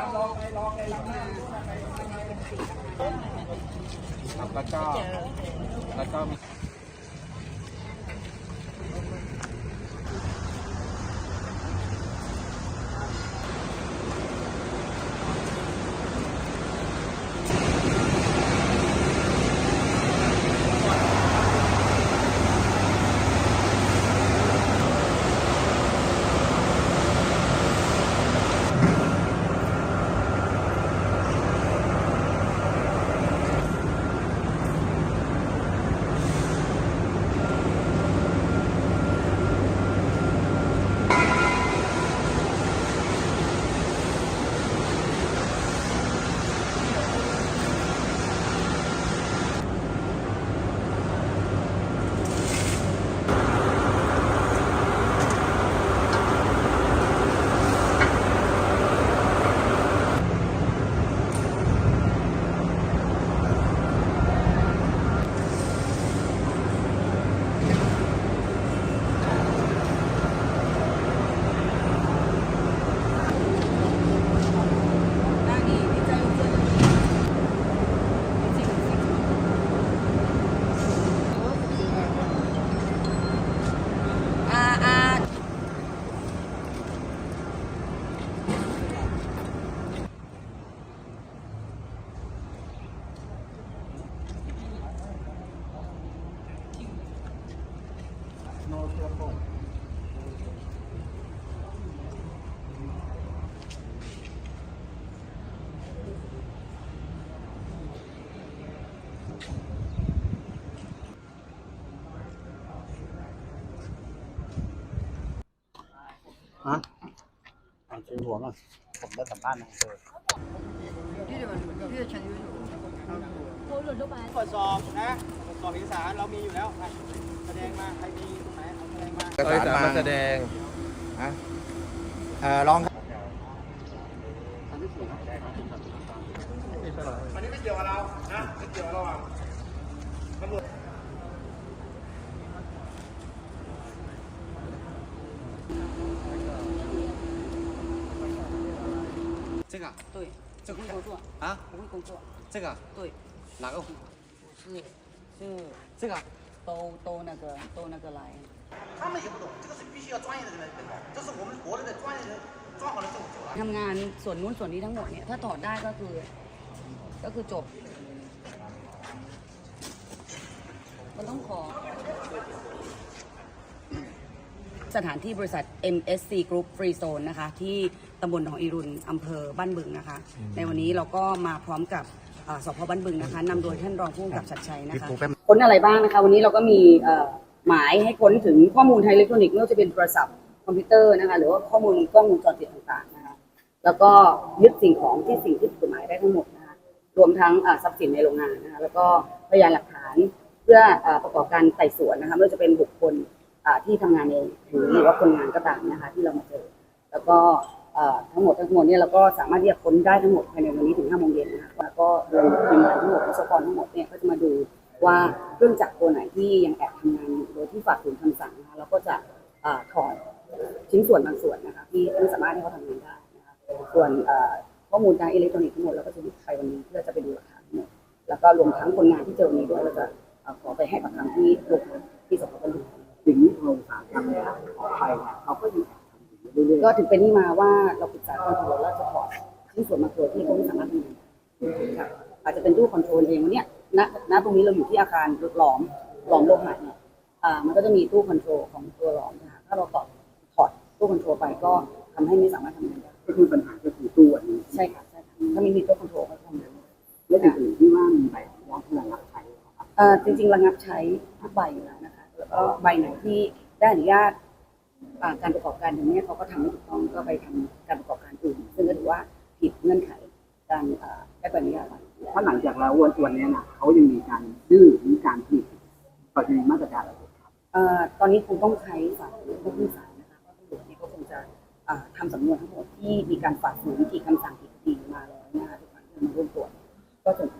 แล้วก็แล้วก็มี啊啊！ ฮะอ่านชื่อหัวก่อนผมได้สัมภาษณ์นายอำเภอตรวจสอบนะตรวจสอบเอกสารเรามีอยู่แล้วอะแสดงมาใครมีตรงไหน เอาแสดงมา เอกสารมาแสดง ฮะเอ่อลองครับ 这个对，我会工作，啊，我会工作，这个对，哪个？是是这个都都那个都那个来。 他们也不懂，这个是必须要专业的人来懂，这是我们国内的专业人装好了政府走了。 ทำงานส่วนนู้นส่วนนี้ทั้งหมดเนี่ยถ้าถอดได้ก็คือ ก็คือจบ มันต้องขอ สถานที่บริษัท MSC Group Free Zone นะคะ ที่ตำบลหนองอีรุนอำเภอบ้านบึงนะคะ ในวันนี้เราก็มาพร้อมกับอ่าสพบ้านบึงนะคะนำโดยท่านรองผู้กำกับชัดชัยนะคะ ค้นอะไรบ้างนะคะ วันนี้เราก็มีเอ่อ หมายให้ค้นถึงข้อมูลทางอิเล็กทรอนิกส์ไม่ว่าจะเป็นโทรศัพท์คอมพิวเตอร์นะคะหรือว่าข้อมูลกล้องวงจรปิดต่างๆนะคะแล้วก็ยึดสิ่งของที่สิ่งที่ผิดกฎหมายได้ทั้งหมดนะคะรวมทั้งทรัพย์สินในโรงงานนะคะแล้วก็พยานหลักฐานเพื่ออประกอบการไต่สวนนะคะไม่ว่าจะเป็นบุคคลที่ทำงานเองหรือว่าคนงานก็ตามนะคะที่เรามาเจอ แล้วก็ทั้งหมดทั้งมวลเนี่ยเราก็สามารถที่จะค้นได้ทั้งหมดภายในวันนี้ถึง5โมงเย็นนะคะแล้วก็โดยทีมงานทั้งหมดวิศวกรทั้งหมดเนี่ยก็จะมาดูว่าเครื่องจักรตัวไหนที่ยังแอบทำงานอยู่ ที่ฝ่าฝืนคำสั่งนะคะเราก็จะถอดชิ้นส่วนบางส่วนนะคะที่ไม่สามารถให้เขาทำงานได้นะคะส่วนข้อมูลทางอิเล็กทรอนิกส์ทั้งหมดเราก็จะยึดไปวันนี้เพื่อจะไปดูหลักฐานทั้งหมดแล้วก็รวมทั้งคนงานที่เจอวันนี้ด้วยเราจะขอไปให้ปากคำที่โรงที่สพบรรลุสิ่งนี้โรงสารทำเนี่ยของไทยเนี่ยเขาก็อยู่ก็ถึงเป็นที่มาว่าเราปรึกษาคอนโทรลแล้วจะถอดชิ้นส่วนบางตัวที่เขาไม่สามารถทำงานได้ครับอาจจะเป็นตู้คอนโทรลเองวันเนี้ยณณตรงนี้เราอยู่ที่อาคารหลอมหลอมโลหะเนี่ย มันก็จะมีตู้คอนโทรลของตัวหลอมนะคะถ้าเราถอดถอดตู้คอนโทรลไปก็ทำให้ไม่สามารถทำงานได้ๆก็คือปัญหาก็คือตัวนี้ใช่ค่ะใช่ค่ะถ้าไม่มีตู้คอนโทรลก็ทำงานไม่ได้และอื่นๆที่ว่ามีใบอนุญาตที่ระงับใช้นะครับเอ่อจริงๆระงับใช้ทุกใบอยู่แล้วนะคะแล้วก็ใบไหนที่ได้อนุญาตอ่าการประกอบการอย่างนี้ยเขาก็ทำไม่ถูกต้องก็ไปทำการประกอบการอื่น ซึ่งก็ถือว่าผิดเงื่อนไขการอ่าได้ใบอนุญาตไว้เพราะหลังจากเราวันวันนี้นะเขายังมีการดื้อมีการผลิตเราจะมีมาตรการ ตอนนี้คงต้องใช้สากผู้พิพากษานะคะเพราะตำรวจเนี่ยก็คงจะอ่าทำสำนวนทั้งหมดที่มีการฝ่าฝืนกี่คำสั่งกี่คดีมาแล้วนะคะทุกครั้งที่มาร่วมตรวจก็ส่งคำสั่งให้ศาลอ่าออกมาก็จะ